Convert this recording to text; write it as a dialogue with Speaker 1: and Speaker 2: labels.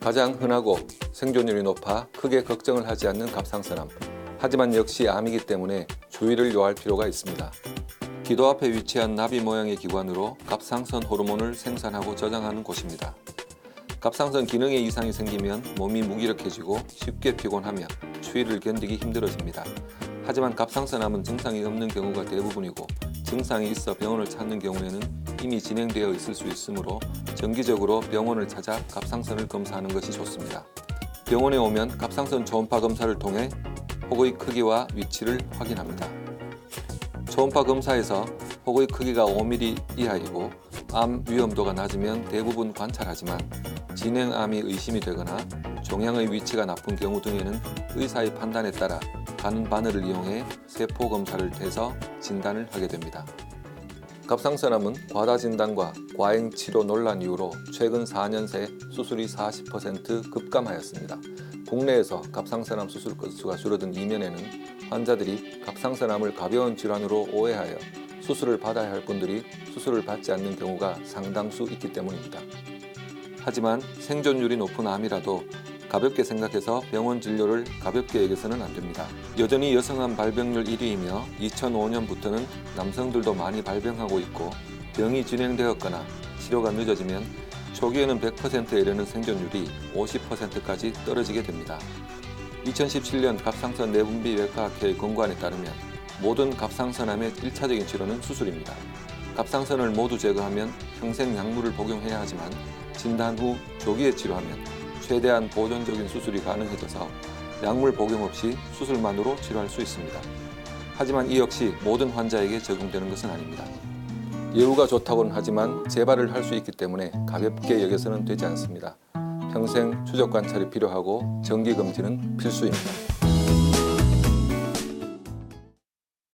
Speaker 1: 가장 흔하고 생존율이 높아 크게 걱정을 하지 않는 갑상선암. 하지만 역시 암이기 때문에 주의를 요할 필요가 있습니다. 기도 앞에 위치한 나비 모양의 기관으로 갑상선 호르몬을 생산하고 저장하는 곳입니다. 갑상선 기능에 이상이 생기면 몸이 무기력해지고 쉽게 피곤하며 추위를 견디기 힘들어집니다. 하지만 갑상선암은 증상이 없는 경우가 대부분이고 증상이 있어 병원을 찾는 경우에는 이미 진행되어 있을 수 있으므로 정기적으로 병원을 찾아 갑상선을 검사하는 것이 좋습니다. 병원에 오면 갑상선 초음파 검사를 통해 혹의 크기와 위치를 확인합니다. 초음파 검사에서 혹의 크기가 5mm 이하이고 암 위험도가 낮으면 대부분 관찰하지만 진행암이 의심이 되거나 종양의 위치가 나쁜 경우 등에는 의사의 판단에 따라 간 바늘을 이용해 세포 검사를 해서 진단을 하게 됩니다. 갑상선암은 과다 진단과 과잉 치료 논란 이후로 최근 4년 새 수술이 40% 급감하였습니다. 국내에서 갑상선암 수술 건수가 줄어든 이면에는 환자들이 갑상선암을 가벼운 질환으로 오해하여 수술을 받아야 할 분들이 수술을 받지 않는 경우가 상당수 있기 때문입니다. 하지만 생존율이 높은 암이라도 가볍게 생각해서 병원 진료를 가볍게 여겨서는 안 됩니다. 여전히 여성암 발병률 1위이며 2005년부터는 남성들도 많이 발병하고 있고 병이 진행되었거나 치료가 늦어지면 초기에는 100%에 이르는 생존율이 50%까지 떨어지게 됩니다. 2017년 갑상선 내분비 외과학회의 권고안에 따르면 모든 갑상선암의 1차적인 치료는 수술입니다. 갑상선을 모두 제거하면 평생 약물을 복용해야 하지만 진단 후 조기에 치료하면 최대한 보존적인 수술이 가능해져서 약물 복용 없이 수술만으로 치료할 수 있습니다. 하지만 이 역시 모든 환자에게 적용되는 것은 아닙니다. 예후가 좋다고는 하지만 재발을 할 수 있기 때문에 가볍게 여겨서는 되지 않습니다. 평생 추적 관찰이 필요하고 정기 검진은 필수입니다.